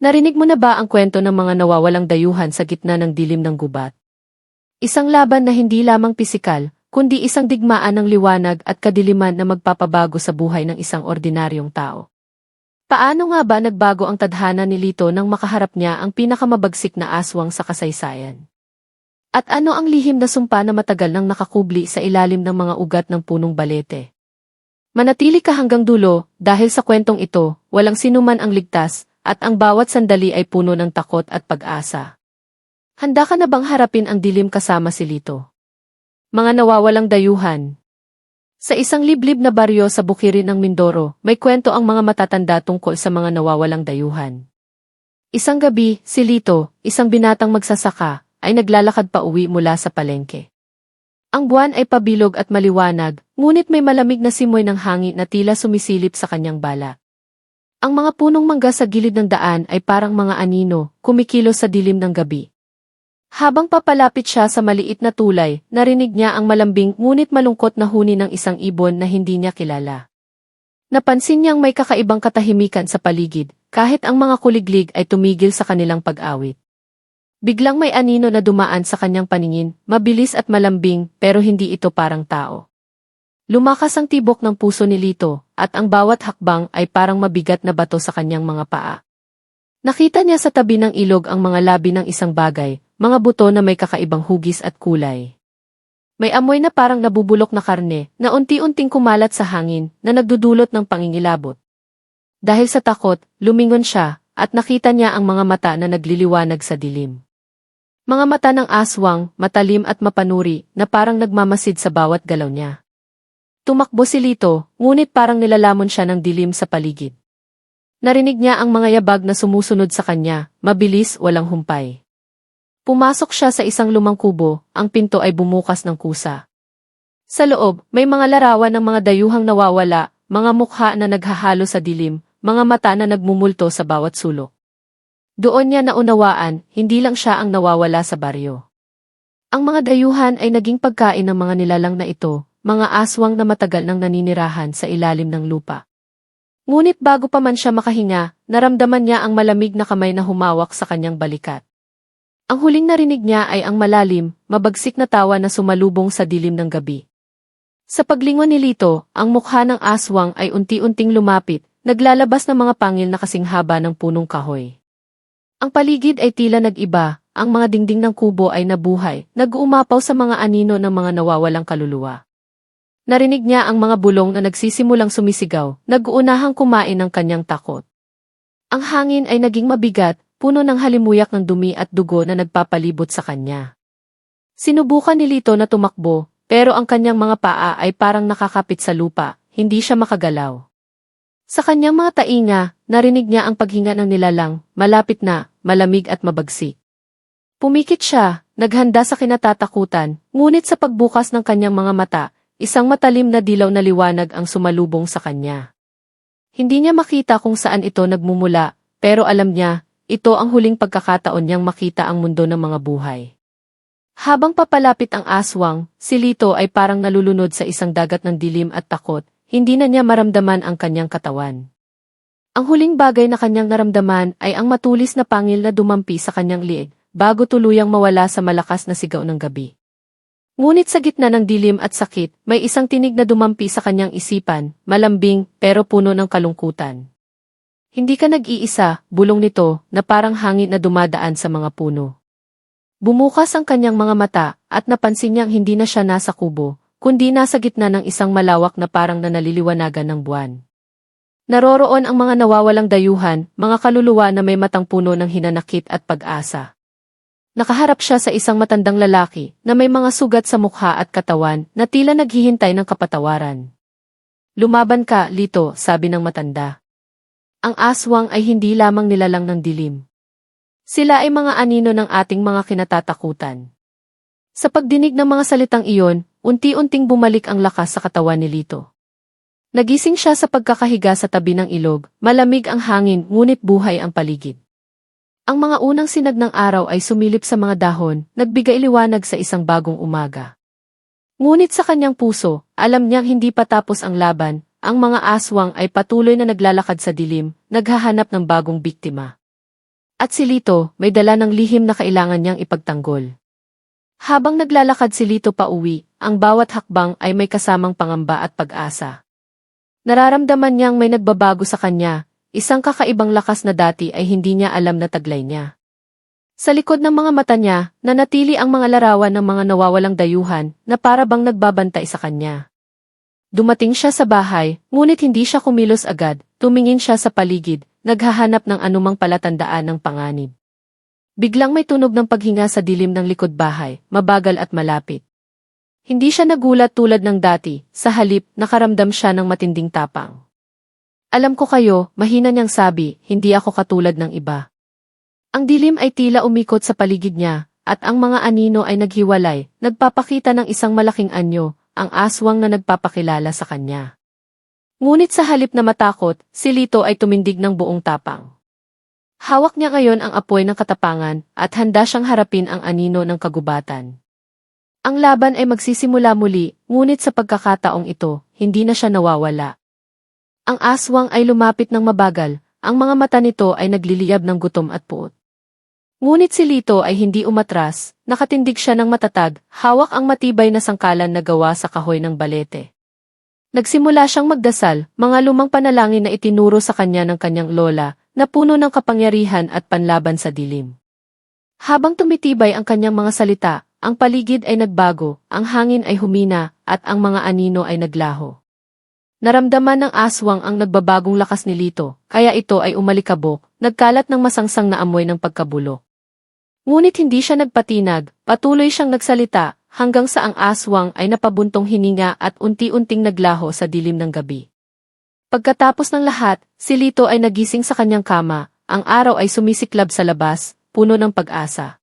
Narinig mo na ba ang kwento ng mga nawawalang dayuhan sa gitna ng dilim ng gubat? Isang laban na hindi lamang pisikal, kundi isang digmaan ng liwanag at kadiliman na magpapabago sa buhay ng isang ordinaryong tao. Paano nga ba nagbago ang tadhana ni Lito nang makaharap niya ang pinakamabagsik na aswang sa kasaysayan? At ano ang lihim na sumpa na matagal nang nakakubli sa ilalim ng mga ugat ng punong balete? Manatili ka hanggang dulo, dahil sa kwentong ito, walang sinuman ang ligtas, at ang bawat sandali ay puno ng takot at pag-asa. Handa ka na bang harapin ang dilim kasama si Lito? Mga nawawalang dayuhan. Sa isang liblib na baryo sa bukirin ng Mindoro, may kwento ang mga matatanda tungkol sa mga nawawalang dayuhan. Isang gabi, si Lito, isang binatang magsasaka, ay naglalakad pa uwi mula sa palengke. Ang buwan ay pabilog at maliwanag, ngunit may malamig na simoy ng hangin na tila sumisilip sa kanyang bala. Ang mga punong mangga sa gilid ng daan ay parang mga anino, kumikilos sa dilim ng gabi. Habang papalapit siya sa maliit na tulay, narinig niya ang malambing ngunit malungkot na huni ng isang ibon na hindi niya kilala. Napansin niyang may kakaibang katahimikan sa paligid, kahit ang mga kuliglig ay tumigil sa kanilang pag-awit. Biglang may anino na dumaan sa kanyang paningin, mabilis at malambing, pero hindi ito parang tao. Lumakas ang tibok ng puso ni Lito, at ang bawat hakbang ay parang mabigat na bato sa kanyang mga paa. Nakita niya sa tabi ng ilog ang mga labi ng isang bagay, mga buto na may kakaibang hugis at kulay. May amoy na parang nabubulok na karne, na unti-unting kumalat sa hangin, na nagdudulot ng pangingilabot. Dahil sa takot, lumingon siya, at nakita niya ang mga mata na nagliliwanag sa dilim. Mga mata ng aswang, matalim at mapanuri, na parang nagmamasid sa bawat galaw niya. Tumakbo si Lito, ngunit parang nilalamon siya ng dilim sa paligid. Narinig niya ang mga yabag na sumusunod sa kanya, mabilis, walang humpay. Pumasok siya sa isang lumang kubo, ang pinto ay bumukas ng kusa. Sa loob, may mga larawan ng mga dayuhang nawawala, mga mukha na naghahalo sa dilim, mga mata na nagmumulto sa bawat sulok. Doon niya naunawaan, hindi lang siya ang nawawala sa baryo. Ang mga dayuhan ay naging pagkain ng mga nilalang na ito, mga aswang na matagal nang naninirahan sa ilalim ng lupa. Ngunit bago pa man siya makahinga, naramdaman niya ang malamig na kamay na humawak sa kanyang balikat. Ang huling narinig niya ay ang malalim, mabagsik na tawa na sumalubong sa dilim ng gabi. Sa paglingon ni Lito, ang mukha ng aswang ay unti-unting lumapit, naglalabas ng mga pangil na kasing haba ng punong kahoy. Ang paligid ay tila nag-iba, ang mga dingding ng kubo ay nabuhay, nag-uumapaw sa mga anino ng mga nawawalang kaluluwa. Narinig niya ang mga bulong na nagsisimulang sumisigaw, nag-uunahang kumain ng kanyang takot. Ang hangin ay naging mabigat, puno ng halimuyak ng dumi at dugo na nagpapalibot sa kanya. Sinubukan ni Lito na tumakbo, pero ang kanyang mga paa ay parang nakakapit sa lupa, hindi siya makagalaw. Sa kanyang mga tainga, narinig niya ang paghinga ng nilalang, malapit na, malamig at mabagsik. Pumikit siya, naghanda sa kinatatakutan, ngunit sa pagbukas ng kanyang mga mata, isang matalim na dilaw na liwanag ang sumalubong sa kanya. Hindi niya makita kung saan ito nagmumula, pero alam niya, ito ang huling pagkakataon niyang makita ang mundo ng mga buhay. Habang papalapit ang aswang, si Lito ay parang nalulunod sa isang dagat ng dilim at takot, hindi na niya maramdaman ang kanyang katawan. Ang huling bagay na kanyang naramdaman ay ang matulis na pangil na dumampi sa kanyang liig, bago tuluyang mawala sa malakas na sigaw ng gabi. Ngunit sa gitna ng dilim at sakit, may isang tinig na dumampi sa kanyang isipan, malambing, pero puno ng kalungkutan. Hindi ka nag-iisa, bulong nito, na parang hangin na dumadaan sa mga puno. Bumukas ang kanyang mga mata, at napansin niyang hindi na siya nasa kubo, kundi nasa gitna ng isang malawak na parang nanaliliwanagan ng buwan. Naroroon ang mga nawawalang dayuhan, mga kaluluwa na may matang puno ng hinanakit at pag-asa. Nakaharap siya sa isang matandang lalaki na may mga sugat sa mukha at katawan na tila naghihintay ng kapatawaran. Lumaban ka, Lito, sabi ng matanda. Ang aswang ay hindi lamang nilalang ng dilim. Sila ay mga anino ng ating mga kinatatakutan. Sa pagdinig ng mga salitang iyon, unti-unting bumalik ang lakas sa katawan ni Lito. Nagising siya sa pagkakahiga sa tabi ng ilog, malamig ang hangin ngunit buhay ang paligid. Ang mga unang sinag ng araw ay sumilip sa mga dahon, nagbigay liwanag sa isang bagong umaga. Ngunit sa kanyang puso, alam niyang hindi pa tapos ang laban, ang mga aswang ay patuloy na naglalakad sa dilim, naghahanap ng bagong biktima. At si Lito, may dala ng lihim na kailangan niyang ipagtanggol. Habang naglalakad si Lito pa uwi, ang bawat hakbang ay may kasamang pangamba at pag-asa. Nararamdaman niyang may nagbabago sa kanya, isang kakaibang lakas na dati ay hindi niya alam na taglay niya. Sa likod ng mga mata niya, nanatili ang mga larawan ng mga nawawalang dayuhan na para bang nagbabantay sa kanya. Dumating siya sa bahay, ngunit hindi siya kumilos agad, tumingin siya sa paligid, naghahanap ng anumang palatandaan ng panganib. Biglang may tunog ng paghinga sa dilim ng likod bahay, mabagal at malapit. Hindi siya nagulat tulad ng dati, sa halip nakaramdam siya ng matinding tapang. Alam ko kayo, mahina niyang sabi, hindi ako katulad ng iba. Ang dilim ay tila umikot sa paligid niya, at ang mga anino ay naghiwalay, nagpapakita ng isang malaking anyo, ang aswang na nagpapakilala sa kanya. Ngunit sa halip na matakot, si Lito ay tumindig ng buong tapang. Hawak niya ngayon ang apoy ng katapangan at handa siyang harapin ang anino ng kagubatan. Ang laban ay magsisimula muli, ngunit sa pagkakataong ito, hindi na siya nawawala. Ang aswang ay lumapit ng mabagal, ang mga mata nito ay nagliliyab ng gutom at puot. Ngunit si Lito ay hindi umatras, nakatindig siya ng matatag, hawak ang matibay na sangkalan na gawa sa kahoy ng balete. Nagsimula siyang magdasal, mga lumang panalangin na itinuro sa kanya ng kanyang lola, na puno ng kapangyarihan at panlaban sa dilim. Habang tumitibay ang kanyang mga salita, ang paligid ay nagbago, ang hangin ay humina, at ang mga anino ay naglaho. Naramdaman ng aswang ang nagbabagong lakas ni Lito, kaya ito ay umalikabok, nagkalat ng masangsang na amoy ng pagkabulok. Ngunit hindi siya nagpatinag, patuloy siyang nagsalita, hanggang sa ang aswang ay napabuntong hininga at unti-unting naglaho sa dilim ng gabi. Pagkatapos ng lahat, si Lito ay nagising sa kanyang kama, ang araw ay sumisiklab sa labas, puno ng pag-asa.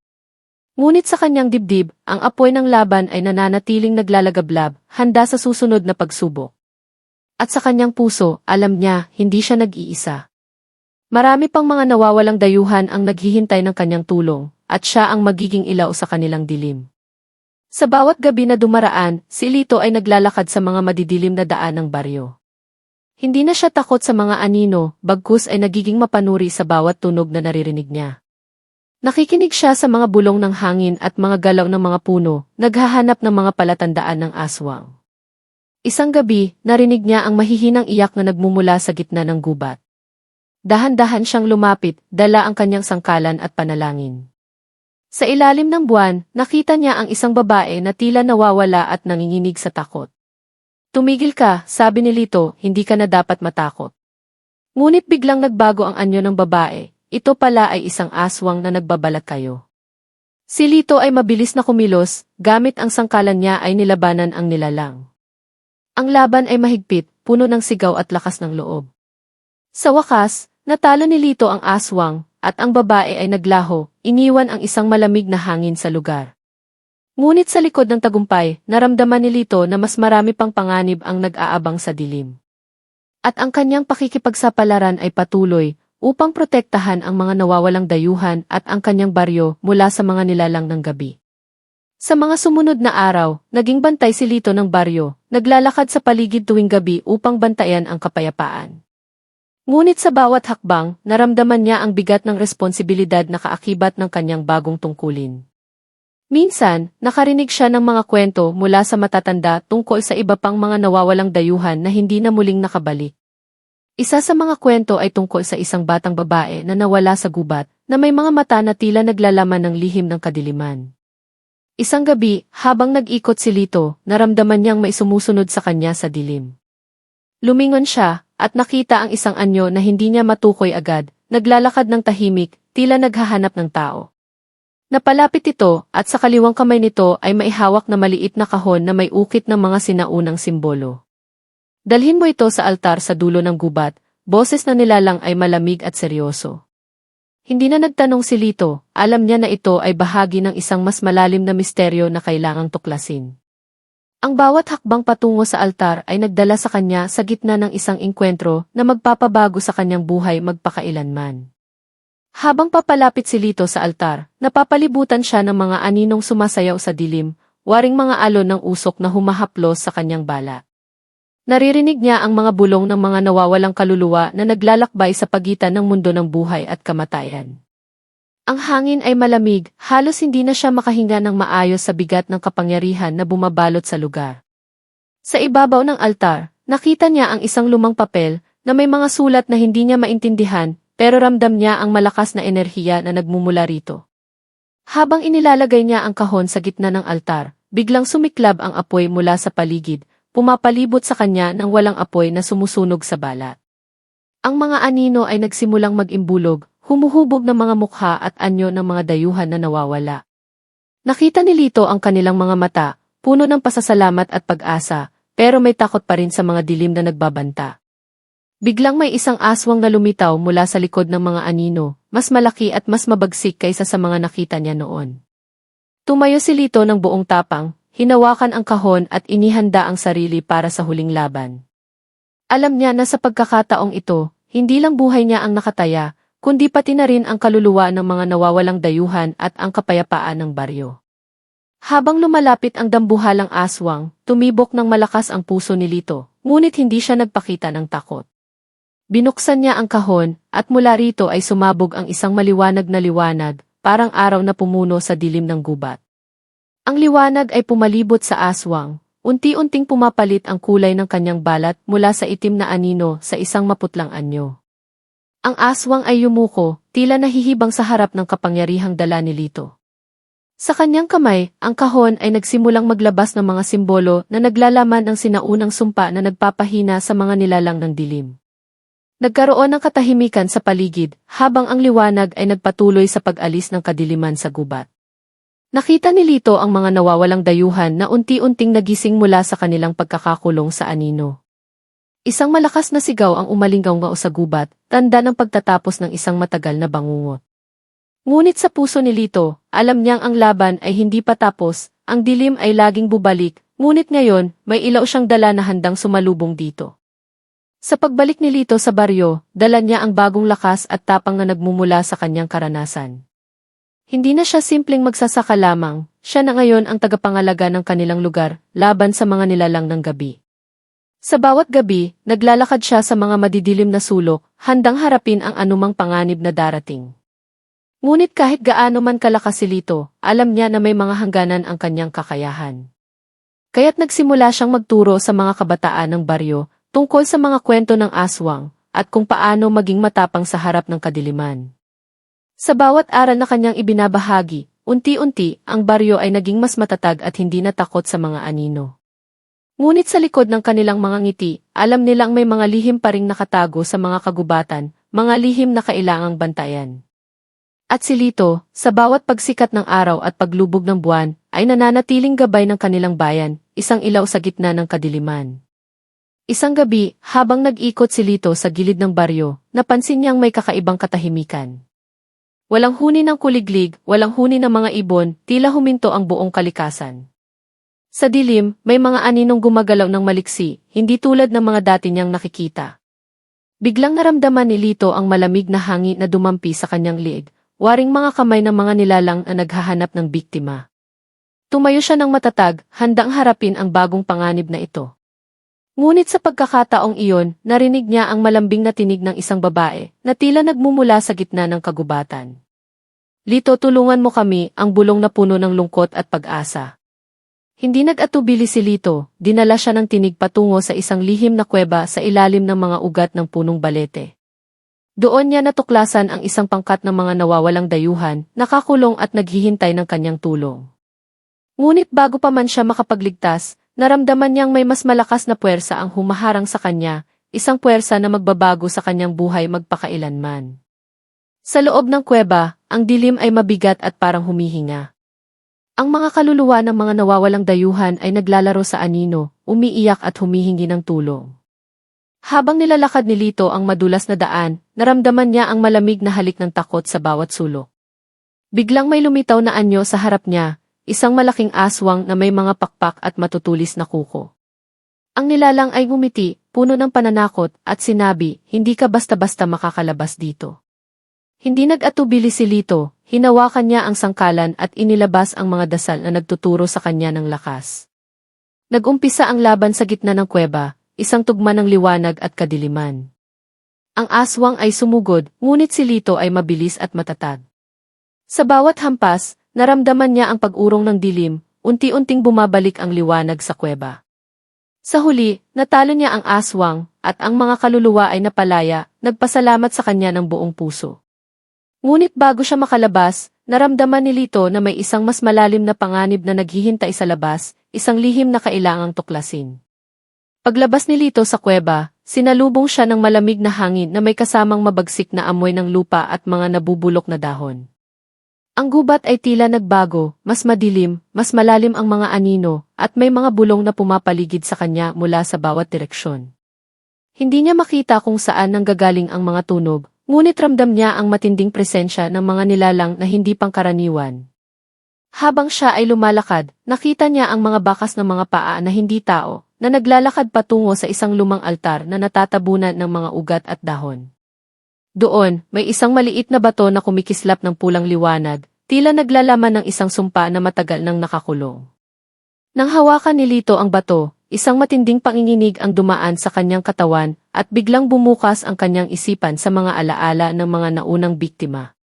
Ngunit sa kanyang dibdib, ang apoy ng laban ay nananatiling naglalagablab, handa sa susunod na pagsubok. At sa kanyang puso, alam niya, hindi siya nag-iisa. Marami pang mga nawawalang dayuhan ang naghihintay ng kanyang tulong, at siya ang magiging ilaw sa kanilang dilim. Sa bawat gabi na dumaraan, si Lito ay naglalakad sa mga madidilim na daan ng baryo. Hindi na siya takot sa mga anino, bagkus ay nagiging mapanuri sa bawat tunog na naririnig niya. Nakikinig siya sa mga bulong ng hangin at mga galaw ng mga puno, naghahanap ng mga palatandaan ng aswang. Isang gabi, narinig niya ang mahihinang iyak na nagmumula sa gitna ng gubat. Dahan-dahan siyang lumapit, dala ang kanyang sangkalan at panalangin. Sa ilalim ng buwan, nakita niya ang isang babae na tila nawawala at nanginginig sa takot. Tumigil ka, sabi ni Lito, hindi ka na dapat matakot. Ngunit biglang nagbago ang anyo ng babae, ito pala ay isang aswang na nagbabalat kayo. Si Lito ay mabilis na kumilos, gamit ang sangkalan niya ay nilabanan ang nilalang. Ang laban ay mahigpit, puno ng sigaw at lakas ng loob. Sa wakas, natalo ni Lito ang aswang, at ang babae ay naglaho, iniwan ang isang malamig na hangin sa lugar. Ngunit sa likod ng tagumpay, naramdaman ni Lito na mas marami pang panganib ang nag-aabang sa dilim. At ang kanyang pakikipagsapalaran ay patuloy, upang protektahan ang mga nawawalang dayuhan at ang kanyang baryo mula sa mga nilalang ng gabi. Sa mga sumunod na araw, naging bantay si Lito ng baryo, naglalakad sa paligid tuwing gabi upang bantayan ang kapayapaan. Ngunit sa bawat hakbang, naramdaman niya ang bigat ng responsibilidad na kaakibat ng kanyang bagong tungkulin. Minsan, nakarinig siya ng mga kwento mula sa matatanda tungkol sa iba pang mga nawawalang dayuhan na hindi na muling nakabalik. Isa sa mga kwento ay tungkol sa isang batang babae na nawala sa gubat na may mga mata na tila naglalaman ng lihim ng kadiliman. Isang gabi, habang nag-ikot si Lito, naramdaman niyang may sumusunod sa kanya sa dilim. Lumingon siya, at nakita ang isang anyo na hindi niya matukoy agad, naglalakad ng tahimik, tila naghahanap ng tao. Napalapit ito, at sa kaliwang kamay nito ay maihawak na maliit na kahon na may ukit ng mga sinaunang simbolo. Dalhin mo ito sa altar sa dulo ng gubat, boses na nilalang ay malamig at seryoso. Hindi na nagtanong si Lito, alam niya na ito ay bahagi ng isang mas malalim na misteryo na kailangang tuklasin. Ang bawat hakbang patungo sa altar ay nagdala sa kanya sa gitna ng isang inkwentro na magpapabago sa kanyang buhay magpakailanman. Habang papalapit si Lito sa altar, napapalibutan siya ng mga aninong sumasayaw sa dilim, waring mga alon ng usok na humahaplos sa kanyang bala. Naririnig niya ang mga bulong ng mga nawawalang kaluluwa na naglalakbay sa pagitan ng mundo ng buhay at kamatayan. Ang hangin ay malamig, halos hindi na siya makahinga ng maayos sa bigat ng kapangyarihan na bumabalot sa lugar. Sa ibabaw ng altar, nakita niya ang isang lumang papel na may mga sulat na hindi niya maintindihan pero ramdam niya ang malakas na enerhiya na nagmumula rito. Habang inilalagay niya ang kahon sa gitna ng altar, biglang sumiklab ang apoy mula sa paligid, pumapalibot sa kanya ng walang apoy na sumusunog sa balat. Ang mga anino ay nagsimulang mag-imbulog, humuhubog ng mga mukha at anyo ng mga dayuhan na nawawala. Nakita ni Lito ang kanilang mga mata, puno ng pasasalamat at pag-asa, pero may takot pa rin sa mga dilim na nagbabanta. Biglang may isang aswang na lumitaw mula sa likod ng mga anino, mas malaki at mas mabagsik kaysa sa mga nakita niya noon. Tumayo si Lito ng buong tapang, hinawakan ang kahon at inihanda ang sarili para sa huling laban. Alam niya na sa pagkakataong ito, hindi lang buhay niya ang nakataya, kundi pati na rin ang kaluluwa ng mga nawawalang dayuhan at ang kapayapaan ng baryo. Habang lumalapit ang dambuhalang aswang, tumibok ng malakas ang puso ni Lito, ngunit hindi siya nagpakita ng takot. Binuksan niya ang kahon, at mula rito ay sumabog ang isang maliwanag na liwanag, parang araw na pumuno sa dilim ng gubat. Ang liwanag ay pumalibot sa aswang, unti-unting pumapalit ang kulay ng kanyang balat mula sa itim na anino sa isang maputlang anyo. Ang aswang ay yumuko, tila nahihibang sa harap ng kapangyarihang dala ni Lito. Sa kanyang kamay, ang kahon ay nagsimulang maglabas ng mga simbolo na naglalaman ng sinaunang sumpa na nagpapahina sa mga nilalang ng dilim. Nagkaroon ng katahimikan sa paligid, habang ang liwanag ay nagpatuloy sa pag-alis ng kadiliman sa gubat. Nakita ni Lito ang mga nawawalang dayuhan na unti-unting nagising mula sa kanilang pagkakakulong sa anino. Isang malakas na sigaw ang umalinggaw nga sa gubat, tanda ng pagtatapos ng isang matagal na bangungot. Ngunit sa puso ni Lito, alam niyang ang laban ay hindi pa tapos, ang dilim ay laging bubalik, ngunit ngayon, may ilaw siyang dala na handang sumalubong dito. Sa pagbalik ni Lito sa baryo, dala niya ang bagong lakas at tapang na nagmumula sa kanyang karanasan. Hindi na siya simpleng magsasaka lamang, siya na ngayon ang tagapangalaga ng kanilang lugar, laban sa mga nilalang ng gabi. Sa bawat gabi, naglalakad siya sa mga madidilim na sulok, handang harapin ang anumang panganib na darating. Ngunit kahit gaano man kalakas si Lito, alam niya na may mga hangganan ang kanyang kakayahan. Kaya't nagsimula siyang magturo sa mga kabataan ng baryo, tungkol sa mga kwento ng aswang at kung paano maging matapang sa harap ng kadiliman. Sa bawat aral na kanyang ibinabahagi, unti-unti ang baryo ay naging mas matatag at hindi natakot sa mga anino. Ngunit sa likod ng kanilang mga ngiti, alam nilang may mga lihim pa ring nakatago sa mga kagubatan, mga lihim na kailangang bantayan. At si Lito, sa bawat pagsikat ng araw at paglubog ng buwan, ay nananatiling gabay ng kanilang bayan, isang ilaw sa gitna ng kadiliman. Isang gabi, habang nag-ikot si Lito sa gilid ng baryo, napansin niyang may kakaibang katahimikan. Walang huni ng kuliglig, walang huni ng mga ibon, tila huminto ang buong kalikasan. Sa dilim, may mga aninong gumagalaw ng maliksi, hindi tulad ng mga dati niyang nakikita. Biglang naramdaman ni Lito ang malamig na hangin na dumampi sa kanyang liig, waring mga kamay ng mga nilalang na naghahanap ng biktima. Tumayo siya ng matatag, handang harapin ang bagong panganib na ito. Ngunit sa pagkakataong iyon, narinig niya ang malambing na tinig ng isang babae na tila nagmumula sa gitna ng kagubatan. Lito tulungan mo kami ang bulong na puno ng lungkot at pag-asa. Hindi nag-atubili si Lito, dinala siya ng tinig patungo sa isang lihim na kuweba sa ilalim ng mga ugat ng punong balete. Doon niya natuklasan ang isang pangkat ng mga nawawalang dayuhan, nakakulong at naghihintay ng kanyang tulong. Ngunit bago pa man siya makapagligtas, naramdaman niyang may mas malakas na puwersa ang humaharang sa kanya, isang puwersa na magbabago sa kanyang buhay magpakailanman. Sa loob ng kuweba, ang dilim ay mabigat at parang humihinga. Ang mga kaluluwa ng mga nawawalang dayuhan ay naglalaro sa anino, umiiyak at humihingi ng tulong. Habang nilalakad ni Lito ang madulas na daan, naramdaman niya ang malamig na halik ng takot sa bawat sulok. Biglang may lumitaw na anyo sa harap niya, isang malaking aswang na may mga pakpak at matutulis na kuko. Ang nilalang ay ngumiti, puno ng pananakot, at sinabi, hindi ka basta-basta makakalabas dito. Hindi nag-atubili si Lito, hinawakan niya ang sangkalan at inilabas ang mga dasal na nagtuturo sa kanya ng lakas. Nagumpisa ang laban sa gitna ng kuweba, isang tugma ng liwanag at kadiliman. Ang aswang ay sumugod, ngunit si Lito ay mabilis at matatag. Sa bawat hampas, naramdaman niya ang pag-urong ng dilim, unti-unting bumabalik ang liwanag sa kuweba. Sa huli, natalo niya ang aswang, at ang mga kaluluwa ay napalaya, nagpasalamat sa kanya ng buong puso. Ngunit bago siya makalabas, naramdaman ni Lito na may isang mas malalim na panganib na naghihintay sa labas, isang lihim na kailangang tuklasin. Paglabas ni Lito sa kuweba, sinalubong siya ng malamig na hangin na may kasamang mabagsik na amoy ng lupa at mga nabubulok na dahon. Ang gubat ay tila nagbago, mas madilim, mas malalim ang mga anino, at may mga bulong na pumapaligid sa kanya mula sa bawat direksyon. Hindi niya makita kung saan nanggagaling ang mga tunog, ngunit ramdam niya ang matinding presensya ng mga nilalang na hindi pangkaraniwan. Habang siya ay lumalakad, nakita niya ang mga bakas ng mga paa na hindi tao, na naglalakad patungo sa isang lumang altar na natatabunan ng mga ugat at dahon. Doon, may isang maliit na bato na kumikislap ng pulang liwanag, tila naglalaman ng isang sumpa na matagal nang nakakulong. Nang hawakan ni Lito ang bato, isang matinding panginginig ang dumaan sa kanyang katawan at biglang bumukas ang kanyang isipan sa mga alaala ng mga naunang biktima.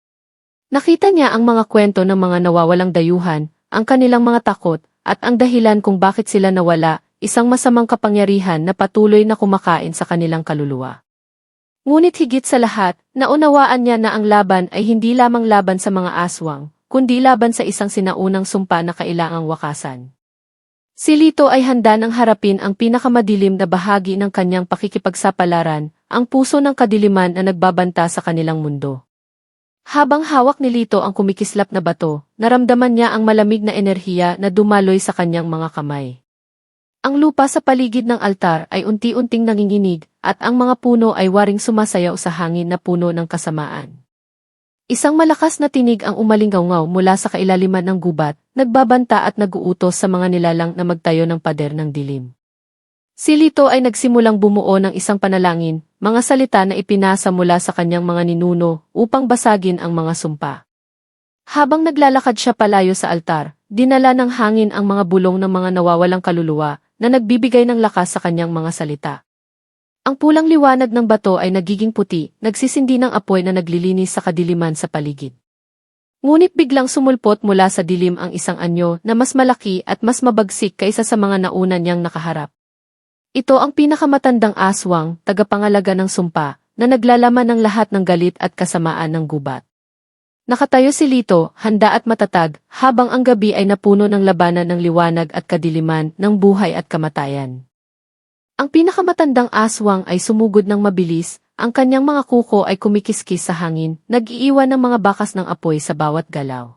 Nakita niya ang mga kwento ng mga nawawalang dayuhan, ang kanilang mga takot, at ang dahilan kung bakit sila nawala, isang masamang kapangyarihan na patuloy na kumakain sa kanilang kaluluwa. Ngunit higit sa lahat, naunawaan niya na ang laban ay hindi lamang laban sa mga aswang, kundi laban sa isang sinaunang sumpa na kailangang wakasan. Si Lito ay handa ng harapin ang pinakamadilim na bahagi ng kanyang pakikipagsapalaran, ang puso ng kadiliman na nagbabanta sa kanilang mundo. Habang hawak ni Lito ang kumikislap na bato, naramdaman niya ang malamig na enerhiya na dumaloy sa kanyang mga kamay. Ang lupa sa paligid ng altar ay unti-unting nanginginig, at ang mga puno ay waring sumasayaw sa hangin na puno ng kasamaan. Isang malakas na tinig ang umalingaw mula sa kailaliman ng gubat, nagbabanta at naguutos sa mga nilalang na magtayo ng pader ng dilim. Si Lito ay nagsimulang bumuo ng isang panalangin, mga salita na ipinasa mula sa kanyang mga ninuno upang basagin ang mga sumpa. Habang naglalakad siya palayo sa altar, dinala ng hangin ang mga bulong ng mga nawawalang kaluluwa na nagbibigay ng lakas sa kanyang mga salita. Ang pulang liwanag ng bato ay nagiging puti, nagsisindi ng apoy na naglilinis sa kadiliman sa paligid. Ngunit biglang sumulpot mula sa dilim ang isang anyo na mas malaki at mas mabagsik kaysa sa mga nauna niyang nakaharap. Ito ang pinakamatandang aswang, tagapangalaga ng sumpa, na naglalaman ng lahat ng galit at kasamaan ng gubat. Nakatayo si Lito, handa at matatag, habang ang gabi ay napuno ng labanan ng liwanag at kadiliman ng buhay at kamatayan. Ang pinakamatandang aswang ay sumugod ng mabilis, ang kanyang mga kuko ay kumikiskis sa hangin, nag-iiwan ng mga bakas ng apoy sa bawat galaw.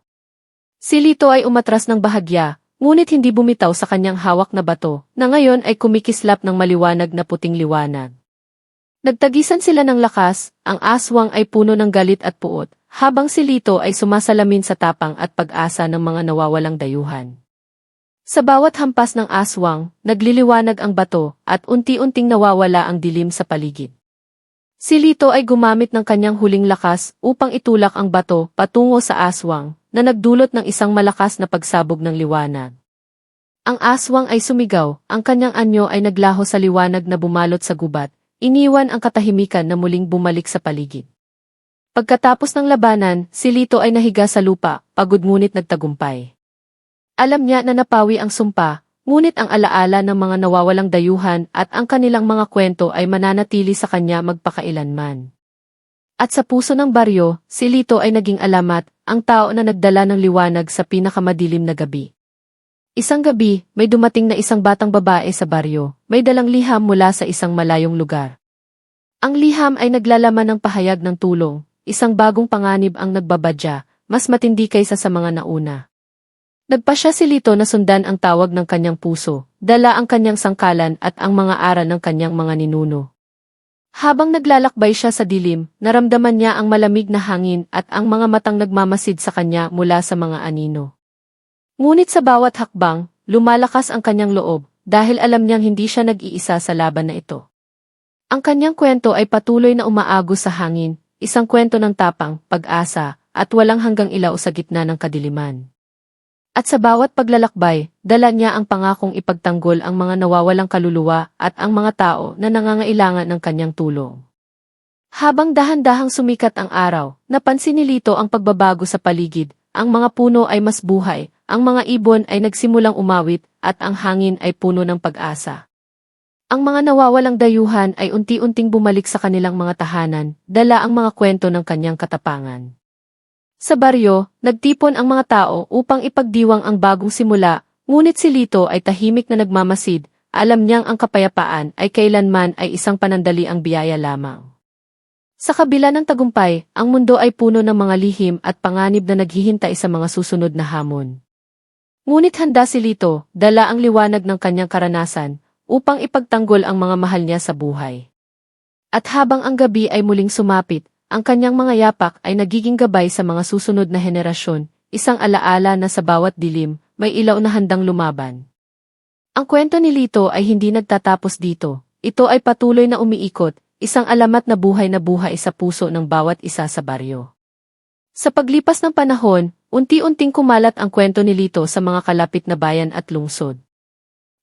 Si Lito ay umatras ng bahagya, ngunit hindi bumitaw sa kanyang hawak na bato, na ngayon ay kumikislap ng maliwanag na puting liwanag. Nagtagisan sila ng lakas, ang aswang ay puno ng galit at puot, habang si Lito ay sumasalamin sa tapang at pag-asa ng mga nawawalang dayuhan. Sa bawat hampas ng aswang, nagliliwanag ang bato at unti-unting nawawala ang dilim sa paligid. Si Lito ay gumamit ng kanyang huling lakas upang itulak ang bato patungo sa aswang na nagdulot ng isang malakas na pagsabog ng liwanag. Ang aswang ay sumigaw, ang kanyang anyo ay naglaho sa liwanag na bumalot sa gubat, iniwan ang katahimikan na muling bumalik sa paligid. Pagkatapos ng labanan, si Lito ay nahiga sa lupa, pagod ngunit nagtagumpay. Alam niya na napawi ang sumpa, ngunit ang alaala ng mga nawawalang dayuhan at ang kanilang mga kwento ay mananatili sa kanya magpakailanman. At sa puso ng baryo, si Lito ay naging alamat, ang tao na nagdala ng liwanag sa pinakamadilim na gabi. Isang gabi, may dumating na isang batang babae sa baryo, may dalang liham mula sa isang malayong lugar. Ang liham ay naglalaman ng pahayag ng tulong, isang bagong panganib ang nagbabadya, mas matindi kaysa sa mga nauna. Nagpa siya si Lito na sundan ang tawag ng kanyang puso, dala ang kanyang sangkalan at ang mga aral ng kanyang mga ninuno. Habang naglalakbay siya sa dilim, naramdaman niya ang malamig na hangin at ang mga matang nagmamasid sa kanya mula sa mga anino. Ngunit sa bawat hakbang, lumalakas ang kanyang loob dahil alam niyang hindi siya nag-iisa sa laban na ito. Ang kanyang kwento ay patuloy na umaagos sa hangin, isang kwento ng tapang, pag-asa, at walang hanggang ilaw sa gitna ng kadiliman. At sa bawat paglalakbay, dala niya ang pangakong ipagtanggol ang mga nawawalang kaluluwa at ang mga tao na nangangailangan ng kanyang tulong. Habang dahan-dahang sumikat ang araw, napansin ni Lito ang pagbabago sa paligid, ang mga puno ay mas buhay, ang mga ibon ay nagsimulang umawit, at ang hangin ay puno ng pag-asa. Ang mga nawawalang dayuhan ay unti-unting bumalik sa kanilang mga tahanan, dala ang mga kwento ng kanyang katapangan. Sa baryo, nagtipon ang mga tao upang ipagdiwang ang bagong simula, ngunit si Lito ay tahimik na nagmamasid, alam niyang ang kapayapaan ay kailanman ay isang panandali ang biyaya lamang. Sa kabila ng tagumpay, ang mundo ay puno ng mga lihim at panganib na naghihintay sa mga susunod na hamon. Ngunit handa si Lito, dala ang liwanag ng kanyang karanasan, upang ipagtanggol ang mga mahal niya sa buhay. At habang ang gabi ay muling sumapit, ang kanyang mga yapak ay nagiging gabay sa mga susunod na henerasyon, isang alaala na sa bawat dilim, may ilaw na handang lumaban. Ang kwento ni Lito ay hindi nagtatapos dito. Ito ay patuloy na umiikot, isang alamat na buhay na buhay sa puso ng bawat isa sa baryo. Sa paglipas ng panahon, unti-unting kumalat ang kwento ni Lito sa mga kalapit na bayan at lungsod.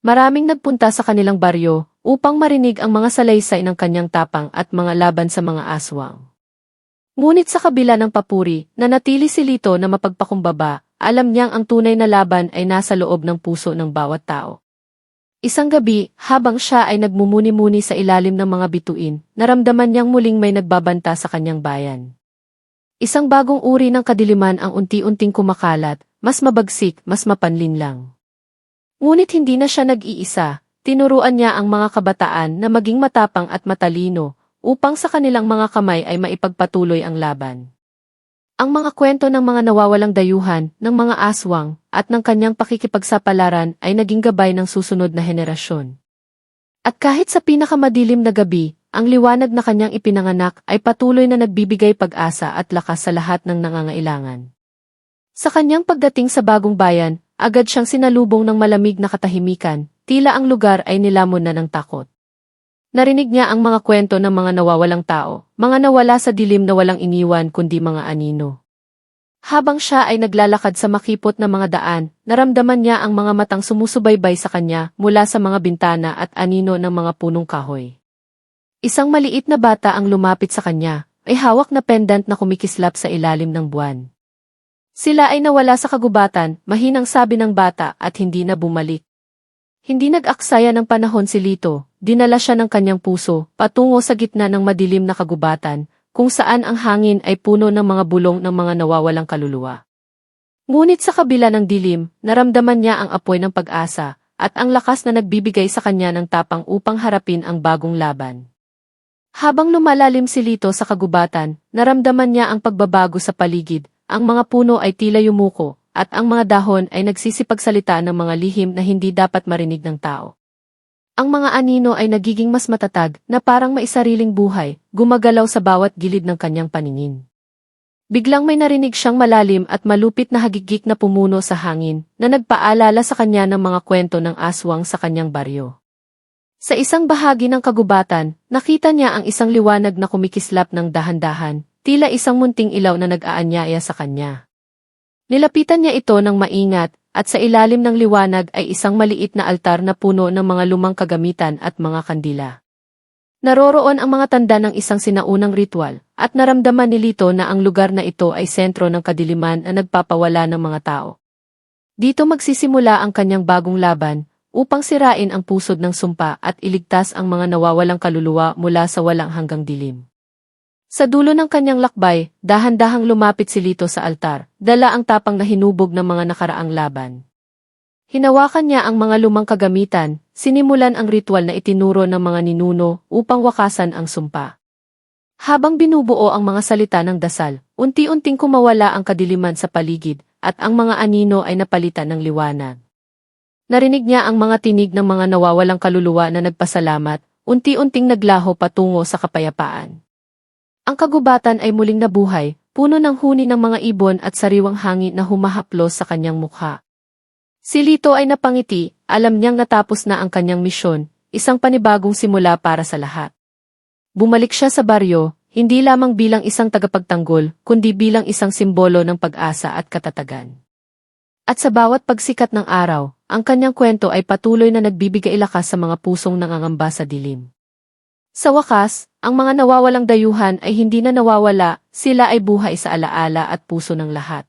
Maraming nagpunta sa kanilang baryo upang marinig ang mga salaysay ng kanyang tapang at mga laban sa mga aswang. Ngunit sa kabila ng papuri, nanatili si Lito na mapagpakumbaba, alam niyang ang tunay na laban ay nasa loob ng puso ng bawat tao. Isang gabi, habang siya ay nagmumuni-muni sa ilalim ng mga bituin, naramdaman niyang muling may nagbabanta sa kanyang bayan. Isang bagong uri ng kadiliman ang unti-unting kumakalat, mas mabagsik, mas mapanlin lang. Ngunit hindi na siya nag-iisa, tinuruan niya ang mga kabataan na maging matapang at matalino, upang sa kanilang mga kamay ay maipagpatuloy ang laban. Ang mga kwento ng mga nawawalang dayuhan, ng mga aswang, at ng kanyang pakikipagsapalaran ay naging gabay ng susunod na henerasyon. At kahit sa pinakamadilim na gabi, ang liwanag na kanyang ipinanganak ay patuloy na nagbibigay pag-asa at lakas sa lahat ng nangangailangan. Sa kanyang pagdating sa bagong bayan, agad siyang sinalubong ng malamig na katahimikan, tila ang lugar ay nilamon na ng takot. Narinig niya ang mga kwento ng mga nawawalang tao, mga nawala sa dilim na walang iniwan kundi mga anino. Habang siya ay naglalakad sa makipot na mga daan, naramdaman niya ang mga matang sumusubaybay sa kanya mula sa mga bintana at anino ng mga punong kahoy. Isang maliit na bata ang lumapit sa kanya, ay hawak na pendant na kumikislap sa ilalim ng buwan. Sila ay nawala sa kagubatan, mahinang sabi ng bata at hindi na bumalik. Hindi nag-aksaya ng panahon si Lito, dinala siya ng kanyang puso, patungo sa gitna ng madilim na kagubatan, kung saan ang hangin ay puno ng mga bulong ng mga nawawalang kaluluwa. Ngunit sa kabila ng dilim, naramdaman niya ang apoy ng pag-asa, at ang lakas na nagbibigay sa kanya ng tapang upang harapin ang bagong laban. Habang lumalalim si Lito sa kagubatan, naramdaman niya ang pagbabago sa paligid, ang mga puno ay tila yumuko, at ang mga dahon ay nagsisipagsalita ng mga lihim na hindi dapat marinig ng tao. Ang mga anino ay nagiging mas matatag na parang maisariling buhay, gumagalaw sa bawat gilid ng kanyang paningin. Biglang may narinig siyang malalim at malupit na hagigik na pumuno sa hangin na nagpaalala sa kanya ng mga kwento ng aswang sa kanyang baryo. Sa isang bahagi ng kagubatan, nakita niya ang isang liwanag na kumikislap ng dahan-dahan, tila isang munting ilaw na nag-aanyaya sa kanya. Nilapitan niya ito ng maingat, at sa ilalim ng liwanag ay isang maliit na altar na puno ng mga lumang kagamitan at mga kandila. Naroroon ang mga tanda ng isang sinaunang ritual, at naramdaman ni Lito na ang lugar na ito ay sentro ng kadiliman na nagpapawala ng mga tao. Dito magsisimula ang kanyang bagong laban, upang sirain ang pusod ng sumpa at iligtas ang mga nawawalang kaluluwa mula sa walang hanggang dilim. Sa dulo ng kanyang lakbay, dahan-dahang lumapit si Lito sa altar, dala ang tapang na hinubog ng mga nakaraang laban. Hinawakan niya ang mga lumang kagamitan, sinimulan ang ritual na itinuro ng mga ninuno upang wakasan ang sumpa. Habang binubuo ang mga salita ng dasal, unti-unting kumawala ang kadiliman sa paligid, at ang mga anino ay napalitan ng liwanag. Narinig niya ang mga tinig ng mga nawawalang kaluluwa na nagpasalamat, unti-unting naglaho patungo sa kapayapaan. Ang kagubatan ay muling nabuhay, puno ng huni ng mga ibon at sariwang hangin na humahaplos sa kanyang mukha. Si Lito ay napangiti, alam niyang natapos na ang kanyang misyon, isang panibagong simula para sa lahat. Bumalik siya sa baryo, hindi lamang bilang isang tagapagtanggol, kundi bilang isang simbolo ng pag-asa at katatagan. At sa bawat pagsikat ng araw, ang kanyang kwento ay patuloy na nagbibigay lakas sa mga pusong nangangamba sa dilim. Sa wakas, ang mga nawawalang dayuhan ay hindi na nawawala, sila ay buhay sa alaala at puso ng lahat.